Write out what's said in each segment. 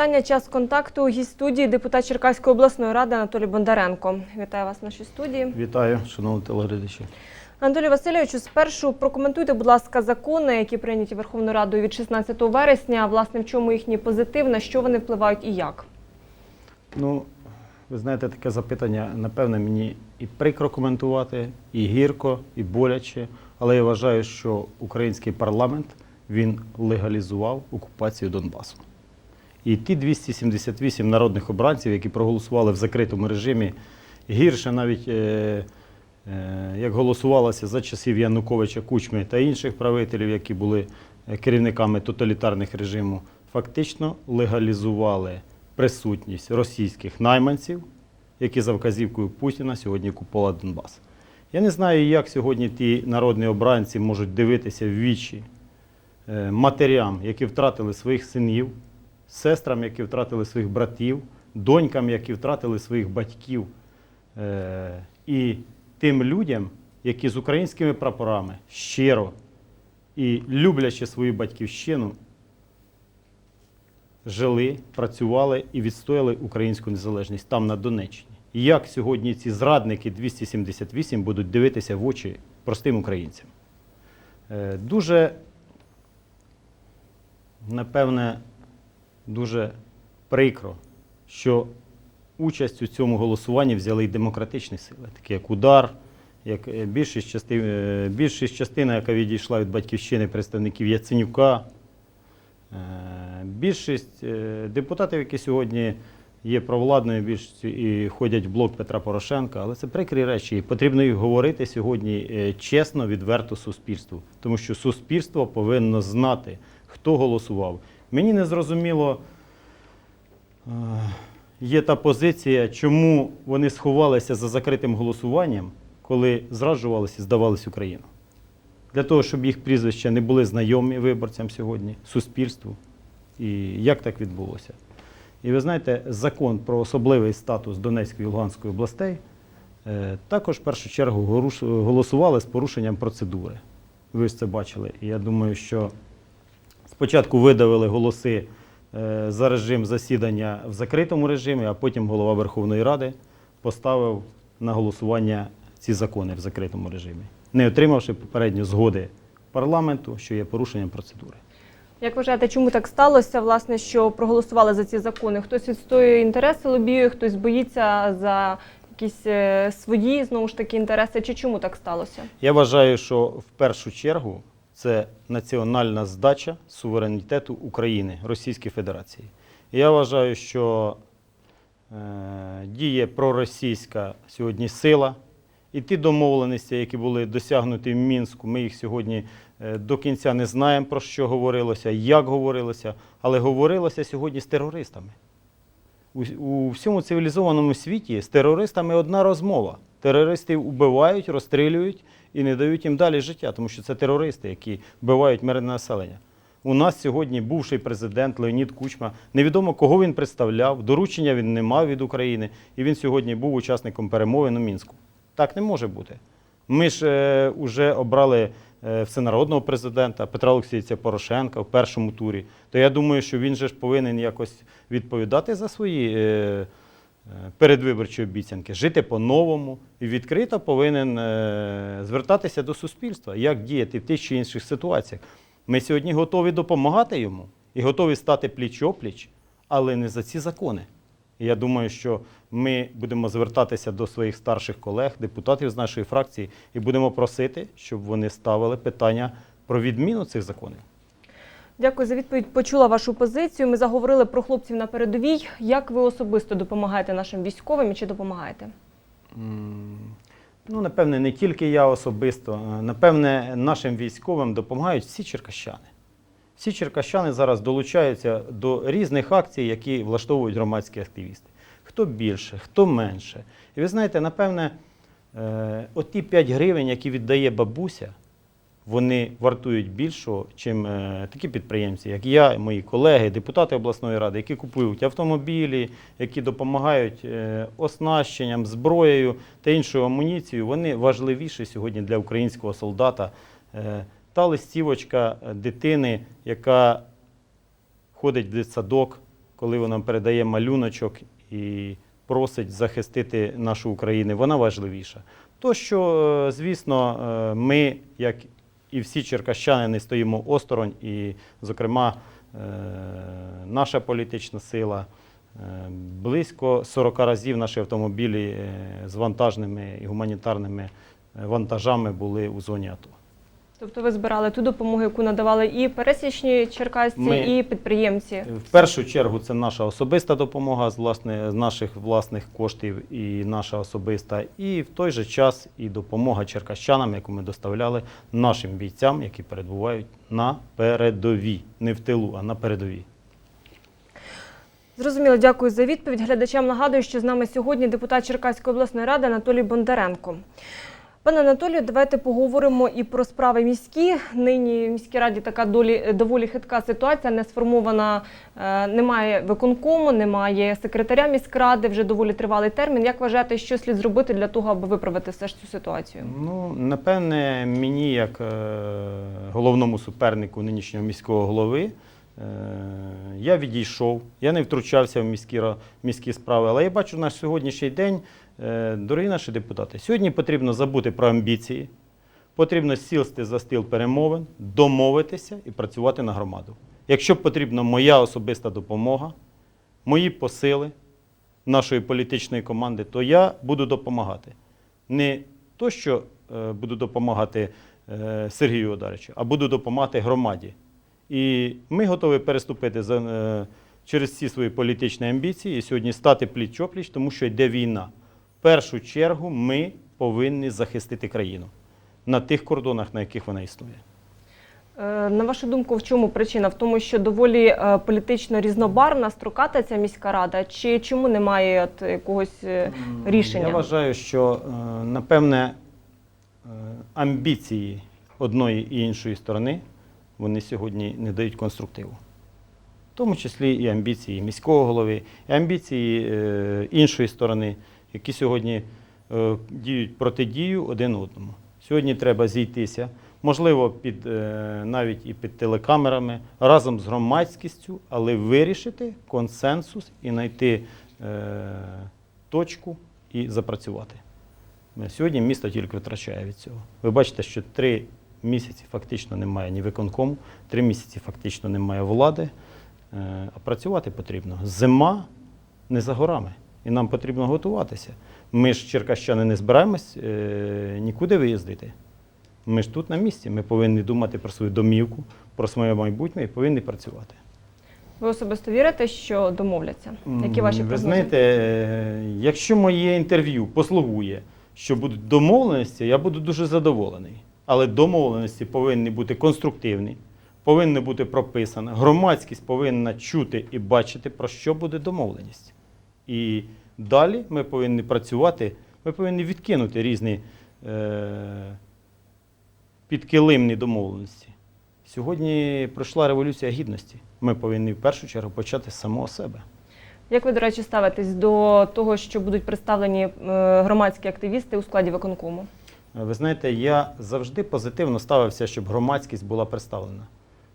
вітання. Час контакту. Гість студії депутат Черкаської обласної ради Анатолій Бондаренко. Вітаю вас в нашій студії. Вітаю, шановні телеглядачі. Анатолій Васильовичу, спершу прокоментуйте, будь ласка, закони, які прийняті Верховною Радою від 16 вересня. Власне, в чому їхній позитив, на що вони впливають і як? Ну, ви знаєте, таке запитання, напевне, мені і прикро коментувати, і гірко, і боляче. Але я вважаю, що український парламент він легалізував окупацію Донбасу. І ті 278 народних обранців, які проголосували в закритому режимі, гірше навіть е, е, як голосувалося за часів Януковича Кучми та інших правителів, які були е, керівниками тоталітарних режимів, фактично легалізували присутність російських найманців, які за вказівкою Путіна сьогодні купували Донбас. Я не знаю, як сьогодні ті народні обранці можуть дивитися в вічі е, матерям, які втратили своїх синів, сестрам, які втратили своїх братів, донькам, які втратили своїх батьків, е, і тим людям, які з українськими прапорами щиро і люблячи свою батьківщину, жили, працювали і відстояли українську незалежність там на Донеччині. Як сьогодні ці зрадники 278 будуть дивитися в очі простим українцям? Е, Дуже, напевне, дуже прикро, що участь у цьому голосуванні взяли й демократичні сили, такі як удар, як е, більшість, частин, е, більшість частина, яка відійшла від батьківщини представників Яценюка. Е, Більшість депутатів, які сьогодні є провладною більшістю і ходять в блок Петра Порошенка, але це прикрі речі. І потрібно їх говорити сьогодні чесно, відверто суспільству, тому що суспільство повинно знати, хто голосував. Мені не зрозуміло, е, є та позиція, чому вони сховалися за закритим голосуванням, коли зраджувалися і здавалися Україну. Для того, щоб їх прізвища не були знайомі виборцям сьогодні, суспільству. І як так відбулося? І ви знаєте, закон про особливий статус Донецької і Луганської областей е, також в першу чергу голосували з порушенням процедури. Ви ж це бачили. І я думаю, що спочатку видавили голоси е, за режим засідання в закритому режимі, а потім голова Верховної Ради поставив на голосування ці закони в закритому режимі, не отримавши попередньо згоди парламенту, що є порушенням процедури. Як вважаєте, чому так сталося, власне, що проголосували за ці закони? Хтось відстоює інтереси лобіює, хтось боїться за якісь е, свої знову ж таки інтереси, чи чому так сталося? Я вважаю, що в першу чергу це національна здача суверенітету України Російської Федерації. Я вважаю, що е, діє проросійська сьогодні сила, і ті домовленості, які були досягнуті в Мінську, ми їх сьогодні е, до кінця не знаємо, про що говорилося, як говорилося, але говорилося сьогодні з терористами. У, у всьому цивілізованому світі з терористами одна розмова. Терористів убивають, розстрілюють і не дають їм далі життя, тому що це терористи, які вбивають мирне населення. У нас сьогодні бувший президент Леонід Кучма. Невідомо, кого він представляв, доручення він не мав від України, і він сьогодні був учасником перемовин у Мінську. Так не може бути. Ми ж е, вже обрали е, всенародного президента Петра Олексійовича Порошенка в першому турі. То я думаю, що він же ж повинен якось відповідати за свої е, передвиборчі обіцянки, жити по-новому і відкрито повинен е, звертатися до суспільства, як діяти в тих чи інших ситуаціях. Ми сьогодні готові допомагати йому і готові стати пліч-опліч, але не за ці закони. Я думаю, що ми будемо звертатися до своїх старших колег, депутатів з нашої фракції, і будемо просити, щоб вони ставили питання про відміну цих законів. Дякую за відповідь. Почула вашу позицію. Ми заговорили про хлопців на передовій. Як ви особисто допомагаєте нашим військовим і чи допомагаєте? Ну, напевне, не тільки я особисто, е, напевне, нашим військовим допомагають всі черкащани. Всі черкащани зараз долучаються до різних акцій, які влаштовують громадські активісти. Хто більше, хто менше. І ви знаєте, напевне, е, оті 5 гривень, які віддає бабуся, вони вартують більшого, чим е, такі підприємці, як я, мої колеги, депутати обласної ради, які купують автомобілі, які допомагають е, оснащенням, зброєю та іншою амуніцією. Вони важливіші сьогодні для українського солдата. Е, та листівочка дитини, яка ходить в дитсадок, коли вона передає малюночок і просить захистити нашу Україну, вона важливіша. То, що, звісно, ми, як і всі черкащани, не стоїмо осторонь, і, зокрема, е, наша політична сила. е, Близько 40 разів наші автомобілі е, з вантажними і гуманітарними вантажами були у зоні АТО. Тобто ви збирали ту допомогу, яку надавали і пересічні черкасці, Ми- і підприємці. В першу чергу це наша особиста допомога з, власне, з наших власних коштів і наша особиста, і в той же час і допомога черкащанам, яку ми доставляли нашим бійцям, які перебувають на передовій, не в тилу, а на передовій. Зрозуміло, дякую за відповідь. Глядачам нагадую, що з нами сьогодні депутат Черкаської обласної ради Анатолій Бондаренко. Пане Анатолію, давайте поговоримо і про справи міські. Нині в міській раді така долі доволі хитка ситуація. Не сформована, е, немає виконкому, немає секретаря міськради. Вже доволі тривалий термін. Як вважаєте, що слід зробити для того, аби виправити все ж цю ситуацію? Ну, напевне, мені, як е, головному супернику нинішнього міського голови, е, я відійшов, я не втручався в міські, міські справи, але я бачу на сьогоднішній день, дорогі наші депутати, сьогодні потрібно забути про амбіції, потрібно сісти за стіл перемовин, домовитися і працювати на громаду. Якщо потрібна моя особиста допомога, мої посили нашої політичної команди, то я буду допомагати не то, що е, буду допомагати е, Сергію Одаричу, а буду допомагати громаді. І ми готові переступити е, через ці свої політичні амбіції і сьогодні стати пліч-опліч, тому що йде війна. В першу чергу ми повинні захистити країну на тих кордонах, на яких вона існує. Е, На вашу думку, в чому причина? В тому, що доволі е, політично різнобарвна, строката ця міська рада, чи чому немає от якогось е, рішення? Я вважаю, що напевне амбіції одної і іншої сторони вони сьогодні не дають конструктиву. В тому числі і амбіції міського голови, і амбіції іншої сторони, які сьогодні е, діють протидію один одному. Сьогодні треба зійтися, можливо, під, е, навіть і під телекамерами, разом з громадськістю, але вирішити консенсус і знайти е, точку і запрацювати. Сьогодні місто тільки втрачає від цього. Ви бачите, що три місяці фактично немає ні виконкому, три місяці фактично немає влади, а працювати потрібно. Зима не за горами, і нам потрібно готуватися. Ми ж, черкащани, не збираємось е, нікуди виїздити. Ми ж тут на місці. Ми повинні думати про свою домівку, про своє майбутнє і повинні працювати. Ви особисто вірите, що домовляться? Які ваші Ви знаєте, е, якщо моє інтерв'ю послугує, що будуть домовленості, я буду дуже задоволений. Але домовленості повинні бути конструктивні, повинні бути прописані. Громадськість повинна чути і бачити, про що буде домовленість. І далі ми повинні працювати, ми повинні відкинути різні е, підкилимні домовленості. Сьогодні пройшла революція гідності. Ми повинні в першу чергу почати з самого себе. Як ви, до речі, ставитесь до того, що будуть представлені е, громадські активісти у складі виконкому? Ви знаєте, я завжди позитивно ставився, щоб громадськість була представлена.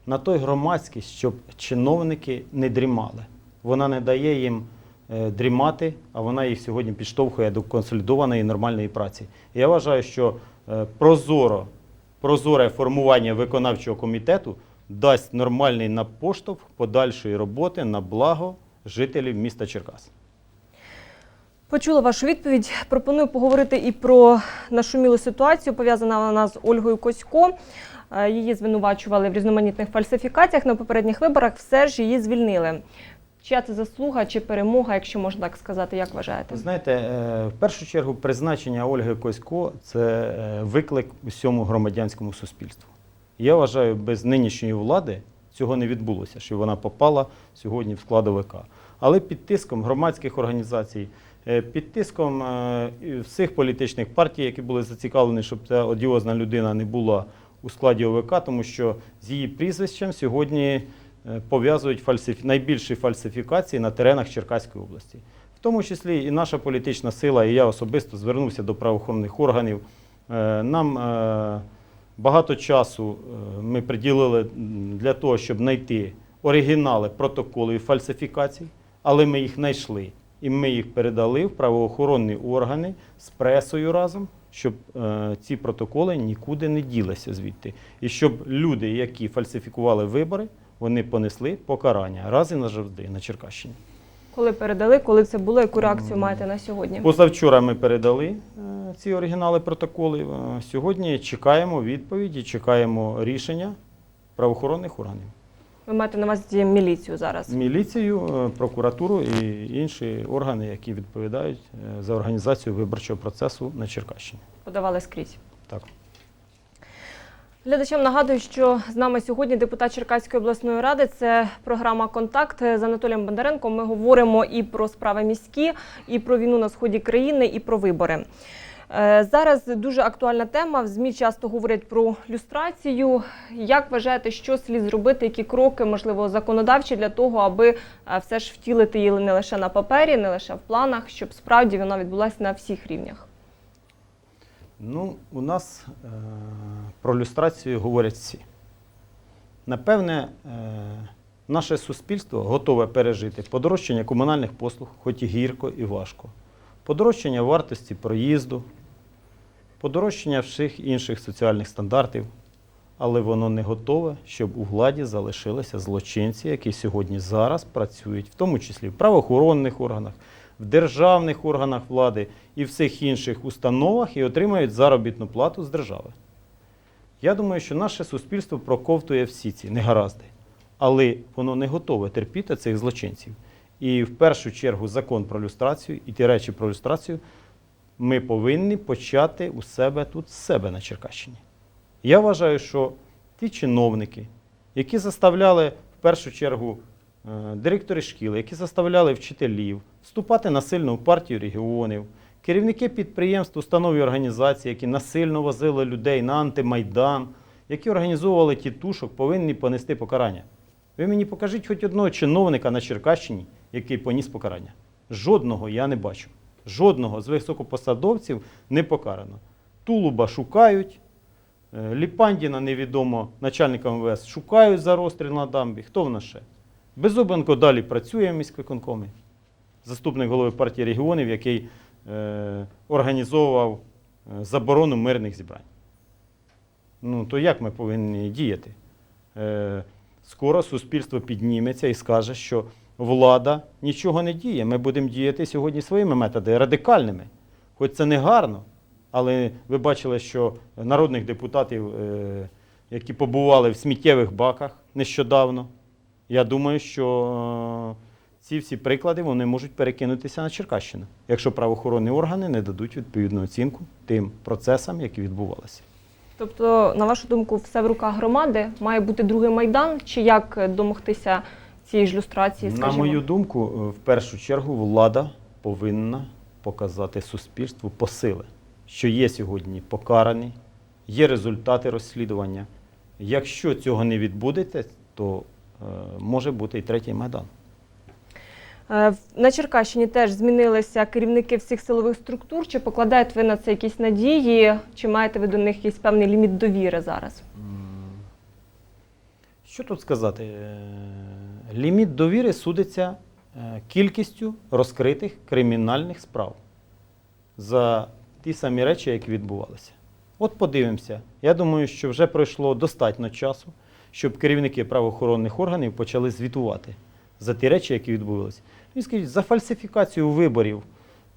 На той громадськість, щоб чиновники не дрімали. Вона не дає їм е, дрімати, а вона їх сьогодні підштовхує до консолідованої нормальної праці. Я вважаю, що е, прозоро, прозоре формування виконавчого комітету дасть нормальний напоштовх подальшої роботи на благо жителів міста Черкас. Почула вашу відповідь. Пропоную поговорити і про нашумілу ситуацію, пов'язана вона з Ольгою Косько. Е, Її звинувачували в різноманітних фальсифікаціях на попередніх виборах. Все ж її звільнили. Чия це заслуга чи перемога, якщо можна так сказати, як вважаєте? Знаєте, е, в першу чергу призначення Ольги Косько це е, виклик усьому громадянському суспільству. Я вважаю, без нинішньої влади цього не відбулося, що вона попала сьогодні в склад ОВК. Але під тиском громадських організацій, е, під тиском всіх політичних партій, які були зацікавлені, щоб ця одіозна людина не була у складі ОВК, тому що з її прізвищем сьогодні пов'язують фальсифі... найбільші фальсифікації на теренах Черкаської області. В тому числі і наша політична сила, і я особисто звернувся до правоохоронних органів. Е, Нам е, багато часу е, ми приділили для того, щоб знайти оригінали протоколів фальсифікацій, але ми їх знайшли. І ми їх передали в правоохоронні органи з пресою разом, щоб е, ці протоколи нікуди не ділися звідти. І щоб люди, які фальсифікували вибори, вони понесли покарання раз і назавжди на Черкащині. Коли передали, коли це було, яку реакцію маєте на сьогодні? Позавчора ми передали е, ці оригінали протоколів. Е, Сьогодні чекаємо відповіді, чекаємо рішення правоохоронних органів. Ви маєте на увазі міліцію зараз. Міліцію, е, прокуратуру і інші органи, які відповідають за організацію виборчого процесу на Черкащині. Подавали скрізь. Так. Глядачам нагадую, що з нами сьогодні депутат Черкаської обласної ради. Це програма Контакт з Анатолієм Бондаренком. Ми говоримо і про справи міські, і про війну на сході країни, і про вибори. Е, Зараз дуже актуальна тема. В ЗМІ часто говорять про люстрацію. Як вважаєте, що слід зробити, які кроки, можливо, законодавчі для того, аби е, все ж втілити її не лише на папері, не лише в планах, щоб справді вона відбулася на всіх рівнях? Ну, у нас е, про люстрацію говорять всі. Напевне, е, наше суспільство готове пережити подорожчання комунальних послуг, хоч і гірко і важко, подорожчання вартості проїзду, подорожчання всіх інших соціальних стандартів, але воно не готове, щоб у владі залишилися злочинці, які сьогодні зараз працюють, в тому числі в правоохоронних органах, в державних органах влади і всіх інших установах і отримають заробітну плату з держави. Я думаю, що наше суспільство проковтує всі ці негаразди, але воно не готове терпіти цих злочинців. І в першу чергу закон про люстрацію і ті речі про люстрацію ми повинні почати у себе тут з себе на Черкащині. Я вважаю, що ті чиновники, які заставляли в першу чергу директори шкіл, які заставляли вчителів вступати насильно в партію регіонів, керівники підприємств, установ і організацій, які насильно возили людей на антимайдан, які організовували тітушок, повинні понести покарання. Ви мені покажіть хоч одного чиновника на Черкащині, який поніс покарання. Жодного я не бачу. Жодного з високопосадовців не покарано. Тулуба шукають, е, Ліпандіна невідомо начальника МВС шукають за розстріл на дамбі. Хто в нас ще? Безубенко далі працює в міськвиконкомі. Заступник голови партії регіонів, який е, організовував е, заборону мирних зібрань. Ну, то як ми повинні діяти? Е, скоро суспільство підніметься і скаже, що влада нічого не діє. Ми будемо діяти сьогодні своїми методами, радикальними. Хоч це не гарно, але ви бачили, що народних депутатів, е, які побували в сміттєвих баках нещодавно, я думаю, що е, ці всі приклади вони можуть перекинутися на Черкащину, якщо правоохоронні органи не дадуть відповідну оцінку тим процесам, які відбувалися. Тобто, на вашу думку, все в руках громади має бути другий майдан, чи як домогтися цієї ж люстрації? На мою думку, е, в першу чергу влада повинна показати суспільству посили, що є сьогодні покарані, є результати розслідування. Якщо цього не відбудеться, то може бути і третій майдан. Е, на Черкащині теж змінилися керівники всіх силових структур. Чи покладаєте ви на це якісь надії, чи маєте ви до них якийсь певний ліміт довіри зараз? Що тут сказати? Е, Ліміт довіри судиться е, кількістю розкритих кримінальних справ за ті самі речі, які відбувалися. От подивимося. Я думаю, що вже пройшло достатньо часу, щоб керівники правоохоронних органів почали звітувати за ті речі, які відбувалися. І скажіть, за фальсифікацію виборів,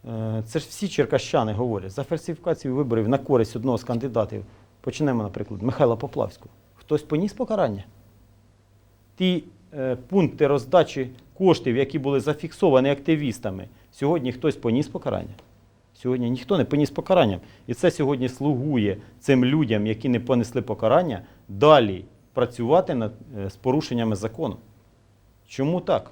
е, це ж всі черкащани говорять, за фальсифікацію виборів на користь одного з кандидатів. Почнемо, наприклад, Михайла Поплавського. Хтось поніс покарання? ті е, пункти роздачі коштів, які були зафіксовані активістами, сьогодні хтось поніс покарання. Сьогодні ніхто не поніс покарання. І це сьогодні слугує цим людям, які не понесли покарання, далі працювати над, е, з порушеннями закону. Чому так?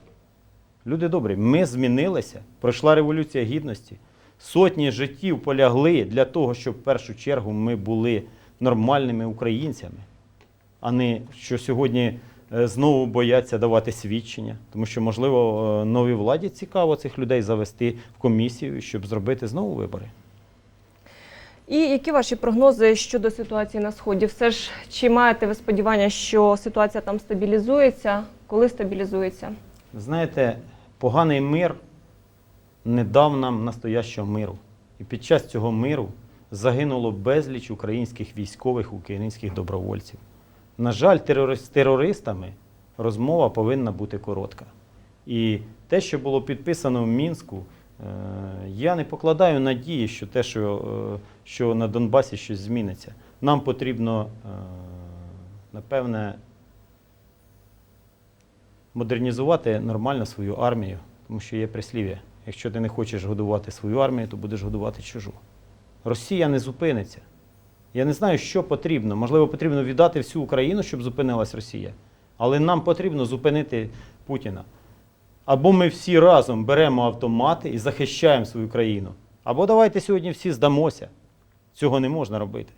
Люди добрі, ми змінилися, пройшла революція гідності. Сотні життів полягли для того, щоб в першу чергу ми були нормальними українцями а не що сьогодні е, знову бояться давати свідчення, тому що, можливо, е, новій владі цікаво цих людей завести в комісію, щоб зробити знову вибори. І які ваші прогнози щодо ситуації на сході? Все ж чи маєте ви сподівання, що ситуація там стабілізується? коли стабілізується? Знаєте, поганий мир не дав нам настоящого миру. І під час цього миру загинуло безліч українських військових, українських добровольців. На жаль, з терористами розмова повинна бути коротка. І те, що було підписано в Мінську, я не покладаю надії, що те, що, е, що на Донбасі щось зміниться. Нам потрібно, е, напевне, модернізувати нормально свою армію, тому що є прислів'я. Якщо ти не хочеш годувати свою армію, то будеш годувати чужу. Росія не зупиниться. Я не знаю, що потрібно. Можливо, потрібно віддати всю Україну, щоб зупинилась Росія. Але нам потрібно зупинити Путіна. Або ми всі разом беремо автомати і захищаємо свою країну. Або давайте сьогодні всі здамося. Цього не можна робити.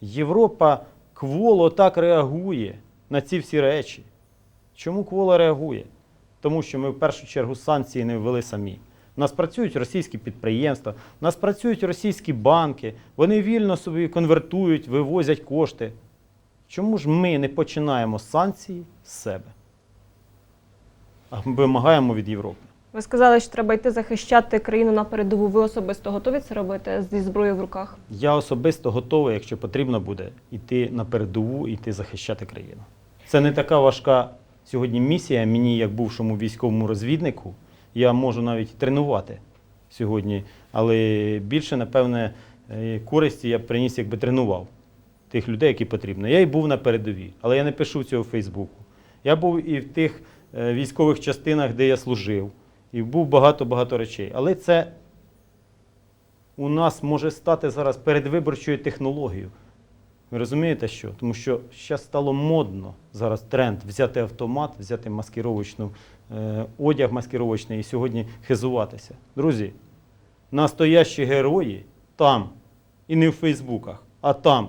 Європа кволо так реагує на ці всі речі. Чому квола реагує? Тому що ми в першу чергу санкції не ввели самі. У нас працюють російські підприємства, у нас працюють російські банки, вони вільно собі конвертують, вивозять кошти. Чому ж ми не починаємо санкції з себе? Вимагаємо від Європи. Ви сказали, що треба йти захищати країну на передову. Ви особисто готові це робити зі зброєю в руках? Я особисто готовий, якщо потрібно буде, йти на передову йти захищати країну. Це не така важка сьогодні місія. Мені, як бувшому військовому розвіднику, я можу навіть тренувати сьогодні, але більше, напевне, е, користі я б приніс, якби тренував тих людей, які потрібно. Я і був на передовій, але я не пишу цього в Фейсбуку. Я був і в тих військових частинах, де я служив, і був багато-багато речей. Але це у нас може стати зараз передвиборчою технологією. Ви розумієте що? Тому що зараз стало модно зараз тренд взяти автомат, взяти маскировочну е, одяг маскировочний і сьогодні хизуватися. Друзі, настоящі герої там. І не в Фейсбуках, а там.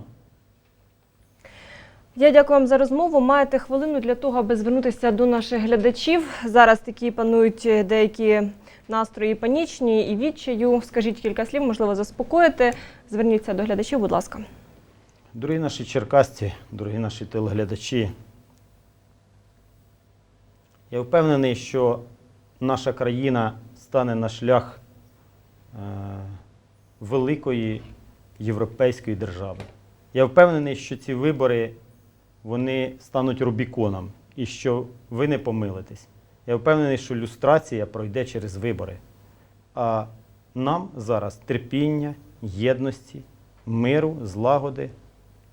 Я дякую вам за розмову. Маєте хвилину для того, аби звернутися до наших глядачів. Зараз такі панують е, деякі настрої панічні і відчаю. Скажіть кілька слів, можливо, заспокоїти. Зверніться до глядачів, будь ласка. Дорогі наші черкасці, дорогі наші телеглядачі, я впевнений, що наша країна стане на шлях е, великої європейської держави. Я впевнений, що ці вибори вони стануть Рубіконом і що ви не помилитесь. Я впевнений, що люстрація пройде через вибори. А нам зараз терпіння, єдності, миру, злагоди.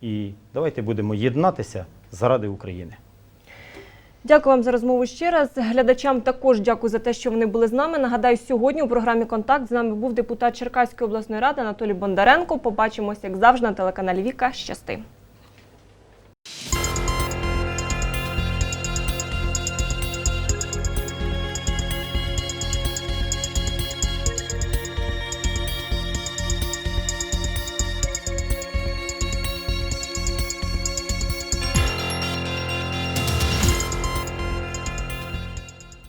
І давайте будемо єднатися заради України. Дякую вам за розмову ще раз. Глядачам також дякую за те, що вони були з нами. Нагадаю, сьогодні у програмі Контакт з нами був депутат Черкаської обласної ради Анатолій Бондаренко. Побачимося, як завжди, на телеканалі Віка. Щасти.